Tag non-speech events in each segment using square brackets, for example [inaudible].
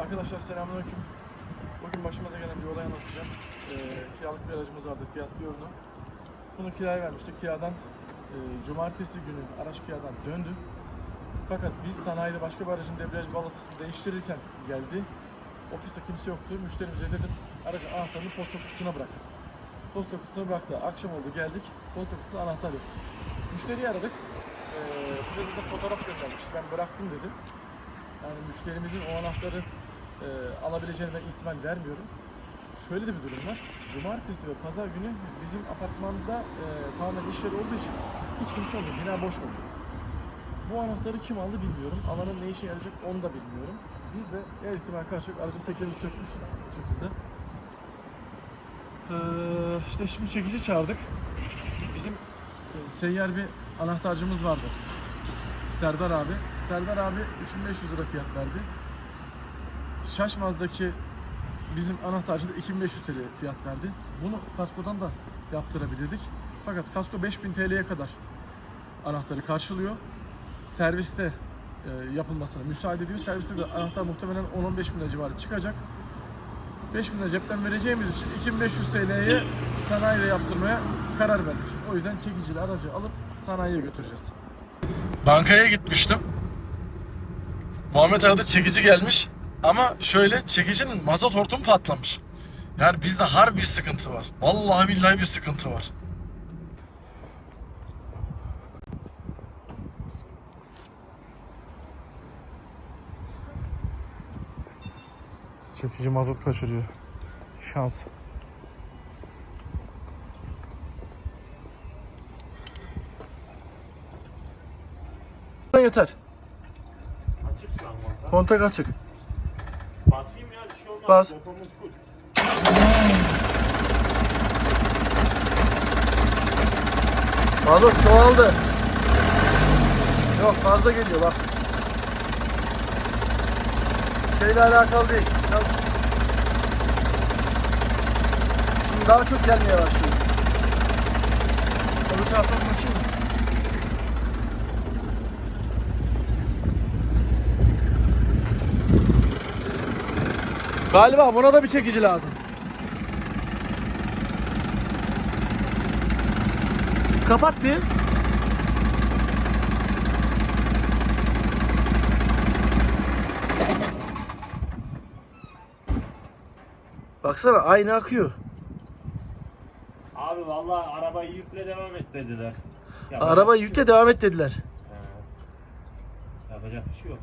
Arkadaşlar selamünaleyküm. Bugün başımıza gelen bir olay anlatacağım. Ee, kiralık bir aracımız vardı Fiat Fiorino. Bunu kiraya vermiştik. Kiradan e, cumartesi günü araç kiradan döndü. Fakat biz sanayide başka bir aracın debriyaj balatasını değiştirirken geldi. Ofiste kimse yoktu. Müşterimize dedim aracın anahtarını posta kutusuna bırak. Posta kutusuna bıraktı. Akşam oldu geldik. Posta kutusunda anahtar yok. Müşteriyi aradık. Ee, bize de fotoğraf göndermişti. Ben bıraktım dedim. Yani müşterimizin o anahtarı e, alabileceğine ben ihtimal vermiyorum. Şöyle de bir durum var. Cumartesi ve pazar günü bizim apartmanda e, tamamen iş yeri olduğu için hiç kimse olmuyor. Bina boş oluyor. Bu anahtarı kim aldı bilmiyorum. Alanın ne işe yarayacak onu da bilmiyorum. Biz de her ihtimal karşı aracın tekerini sökmüşler bu şekilde. Ee, işte şimdi çekici çağırdık. Bizim e, seyyar bir anahtarcımız vardı. Serdar abi. Serdar abi 3500 lira fiyat verdi. Şaşmaz'daki bizim anahtarcı da 2500 TL fiyat verdi. Bunu kaskodan da yaptırabilirdik. Fakat kasko 5000 TL'ye kadar anahtarı karşılıyor. Serviste e, yapılmasına müsaade ediyor. Serviste de anahtar muhtemelen 10-15 bin civarı çıkacak. 5 bin cepten vereceğimiz için 2500 TL'ye sanayide yaptırmaya karar verdik. O yüzden çekicili aracı alıp sanayiye götüreceğiz. Bankaya gitmiştim. Muhammed aradı çekici gelmiş. Ama şöyle çekicinin mazot hortumu patlamış. Yani bizde harbi bir sıkıntı var. Vallahi billahi bir sıkıntı var. Çekici mazot kaçırıyor. Şans. Yeter. Açık. Kontak açık. Basayım ya bir şey olmaz. Bas. Mazot çoğaldı. Yok fazla geliyor bak. Şeyle alakalı değil. Çal- Şimdi daha çok gelmeye başlıyor. Öbür taraftan bakayım. mı? Galiba buna da bir çekici lazım. Kapat bir. Baksana aynı akıyor. Abi vallahi arabayı yükle devam et dediler. Yapacak Araba yükle devam et dediler. Yapacak bir şey yok.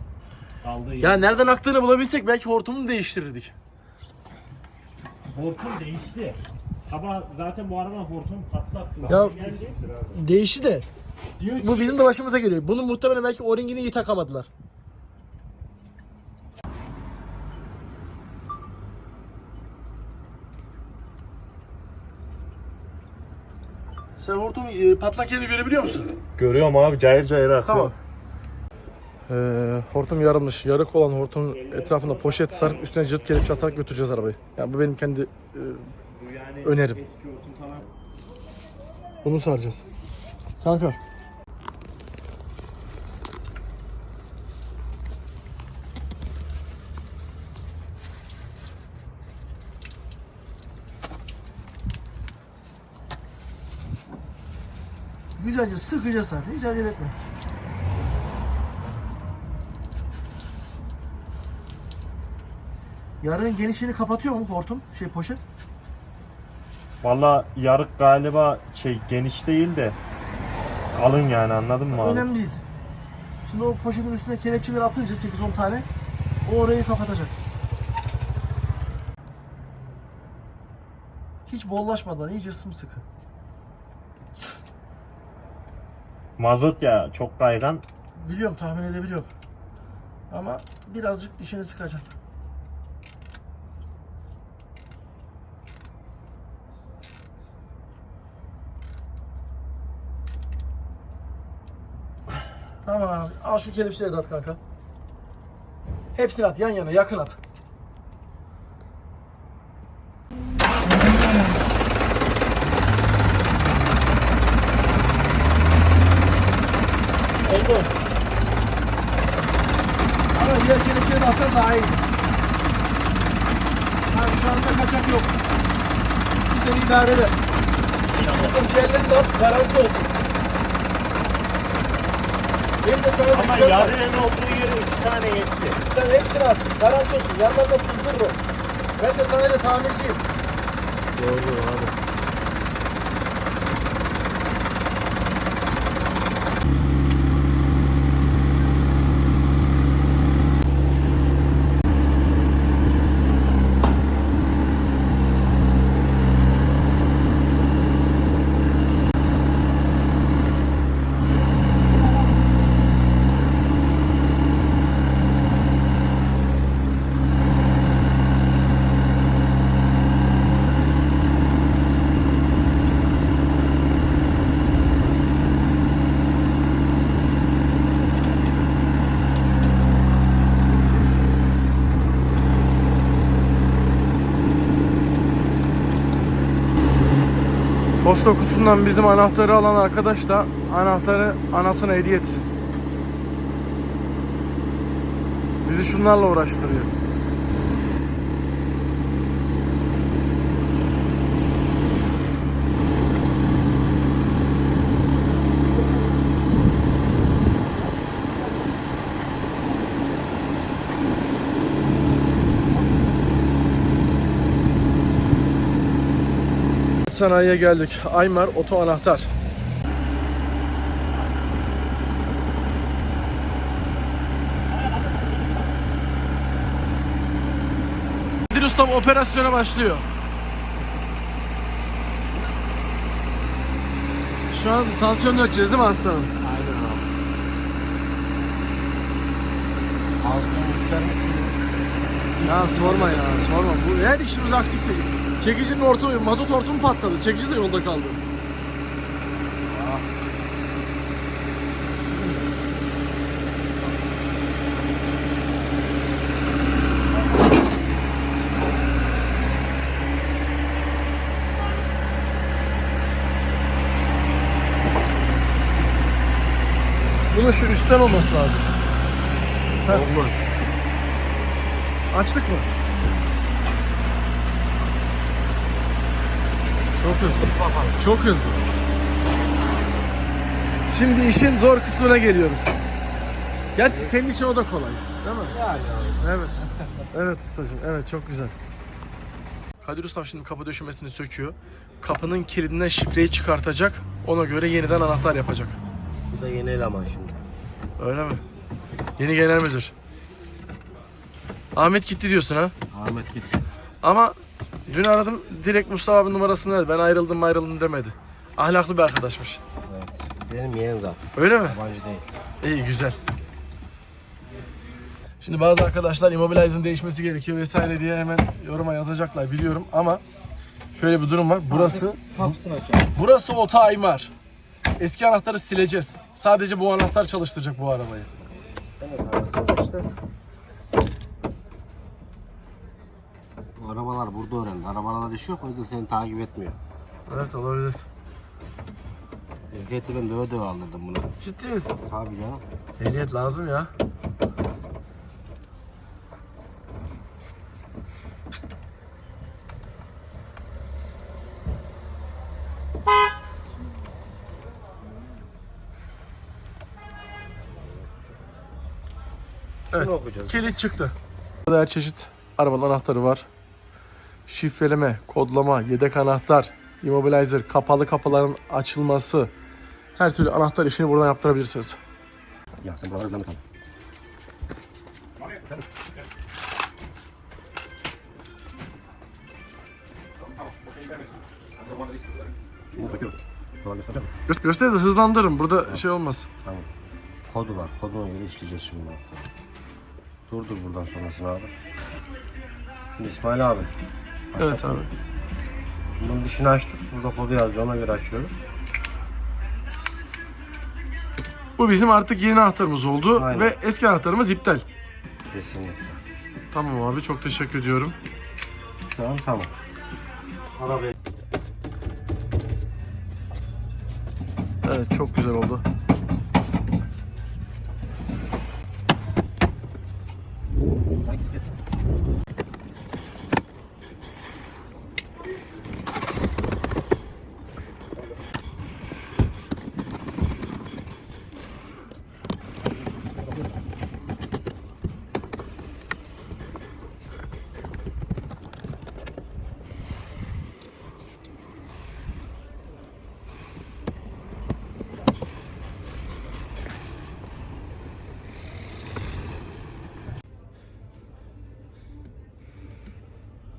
Kaldığı Ya yer. nereden aktığını bulabilsek belki hortumunu değiştirirdik. Hortum değişti. Sabah zaten bu araba hortum patlattı. Ya- Geldi. Değişti de. Diyor ki, Bu bizim de başımıza geliyor. Bunun muhtemelen belki o-ringini iyi takamadılar. Sen hortum e, patlak yerini görebiliyor musun? Görüyorum abi cayır cayır akıyor. Tamam. Ee, hortum yarılmış. Yarık olan hortumun etrafında poşet sarıp üstüne cırt kelepçe atarak götüreceğiz arabayı. Yani bu benim kendi e, Önerim. Bunu saracağız. Kanka. Güzelce sıkıca sar. Hiç acele etme. Yarığın genişliğini kapatıyor mu hortum? Şey poşet. Valla yarık galiba şey geniş değil de alın yani anladın mı abi? Önemli değil. Şimdi o poşetin üstüne kelepçeleri atınca 8-10 tane o orayı kapatacak. Hiç bollaşmadan iyice sımsıkı. Mazot ya çok kaygan. Biliyorum tahmin edebiliyorum. Ama birazcık dişini sıkacaksın. Tamam abi. Al şu kelepçeleri de at kanka. Hepsini at yan yana yakın at. Oldu. Ama diğer kelepçeleri de atsan daha iyi. Yani şu anda kaçak yok. Bu seni idare eder. İstiyorsan diğerlerini de at, garanti olsun. Benim de sana Ama dikkat var. yarının olduğu yere 3 tane yetti. Sen hepsini at. Garanti olsun. Yanlarına sızdırır o. Ben de sana öyle tamirciyim. Doğru abi. Posta kutusundan bizim anahtarı alan arkadaş da anahtarı anasına hediye etsin. Bizi şunlarla uğraştırıyor. Sanayiye geldik. Aymar Oto Anahtar. Kadir Ustam operasyona başlıyor. Şu an tansiyon ölçeceğiz değil mi aslanım? Aynen abi. Yükselmek Ya sorma ya sorma. Bu her işimiz aksik değil. Çekicinin orta mazot hortumu patladı. Çekici de yolda kaldı. Bunun şu üstten olması lazım. Olmaz. Açtık mı? Çok hızlı. Çok hızlı. Şimdi işin zor kısmına geliyoruz. Gerçi senin için o da kolay. Değil mi? Yani Evet. Evet ustacığım. Evet çok güzel. Kadir Ustam şimdi kapı döşemesini söküyor. Kapının kilidinden şifreyi çıkartacak. Ona göre yeniden anahtar yapacak. Bu da yeni eleman şimdi. Öyle mi? Yeni genel müdür. Ahmet gitti diyorsun ha? Ahmet gitti. Ama dün aradım direkt Mustafa abi numarasını verdi. Ben ayrıldım ayrıldım demedi. Ahlaklı bir arkadaşmış. Evet. Benim yeğen zaten. Öyle mi? Yabancı değil. İyi güzel. Şimdi bazı arkadaşlar Immobilize'ın değişmesi gerekiyor vesaire diye hemen yoruma yazacaklar biliyorum ama şöyle bir durum var. Burası Kapısını açalım. burası Ota Aymar. Eski anahtarı sileceğiz. Sadece bu anahtar çalıştıracak bu arabayı. Evet aslında işte. Arabalar burada öğrendi. Arabalarda iş yok o yüzden seni takip etmiyor. Evet olabilir. Ehliyeti ben döve döve aldırdım buna. Ciddi misin? Tabii canım. Ehliyet lazım ya. Evet. Şunu okuyacağız. Kilit çıktı. Burada her çeşit arabanın anahtarı var. Şifreleme, kodlama, yedek anahtar, immobilizer, kapalı kapıların açılması. Her türlü anahtar işini buradan yaptırabilirsiniz. Ya sen buraları. Kolay göstereceğim. Gö- gösterinize hızlandırın. Burada şey olmaz. Tamam. Kodu var. Koduna göre işleyeceğiz şimdi. Dur dur buradan sonrasını abi. İsmail abi. Evet abi. Bunun dişini açtık. Burada kodu yazıyor. Ona göre açıyoruz. Bu bizim artık yeni anahtarımız oldu Aynen. ve eski anahtarımız iptal. Kesinlikle. Tamam abi çok teşekkür ediyorum. Şu an tamam. Arabaya Evet çok güzel oldu.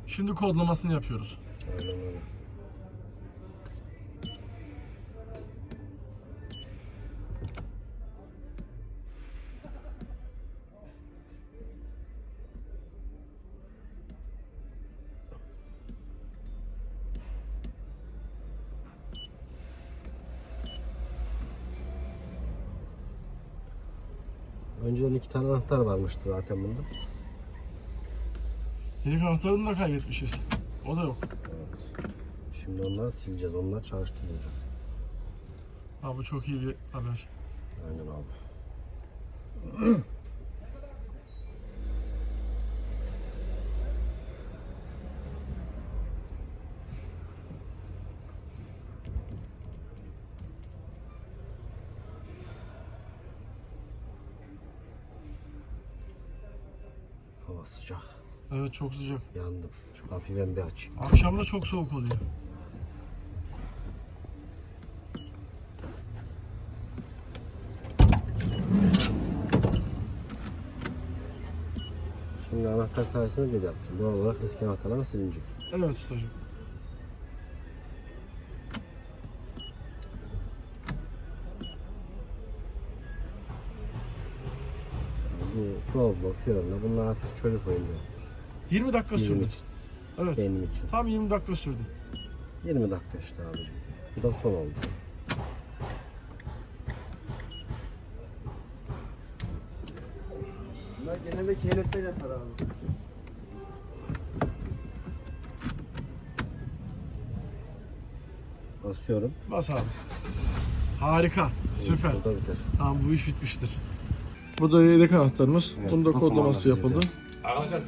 Şimdi kodlamasını yapıyoruz. Önceden iki tane anahtar varmıştı zaten bunda. Yedek anahtarını da kaybetmişiz. O da yok. Evet. Şimdi onları sileceğiz. Onlar çalıştırılacak. Ha bu çok iyi bir haber. Aynen abi. [clears throat] Hava sıcak. Evet çok sıcak. Yandım. Şu kapıyı ben bir açayım. Akşam da çok soğuk oluyor. Şimdi anahtar sayesinde bir yaptım. Doğal olarak eski anahtarlar silinecek. Evet ustacığım. Bu Doblo, Fiorino bunlar artık çocuk oyuncağı. 20 dakika sürdü. Evet. benim için. Tam 20 dakika sürdü. 20 dakika işte abicim. Bu da son oldu. Bunlar genelde KLS'den yapar abi. Basıyorum. Bas abi. Harika. Süper. Burada biter. Tamam bu iş bitmiştir. Bu da yedek anahtarımız. Evet, Bunda bu kodlaması yapıldı.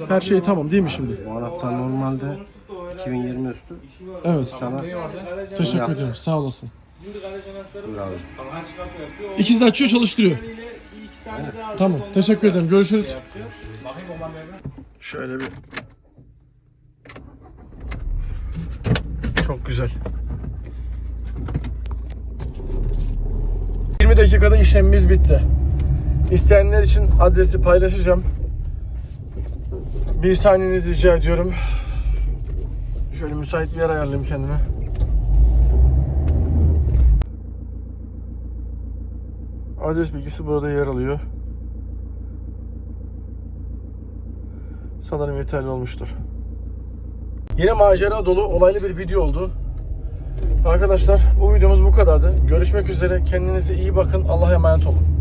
Her şey tamam değil mi şimdi? Bu anahtar normalde 2020 üstü. Evet. Sana Teşekkür ederim. Sağ olasın. buyur abi. İkisi de açıyor çalıştırıyor. Tamam. Teşekkür ederim. Görüşürüz. Şöyle bir Çok güzel. 20 dakikada işlemimiz bitti. İsteyenler için adresi paylaşacağım. Bir saniyenizi rica ediyorum. Şöyle müsait bir yer ayarlayayım kendime. Adres bilgisi burada yer alıyor. Sanırım yeterli olmuştur. Yine macera dolu olaylı bir video oldu. Arkadaşlar bu videomuz bu kadardı. Görüşmek üzere. Kendinize iyi bakın. Allah'a emanet olun.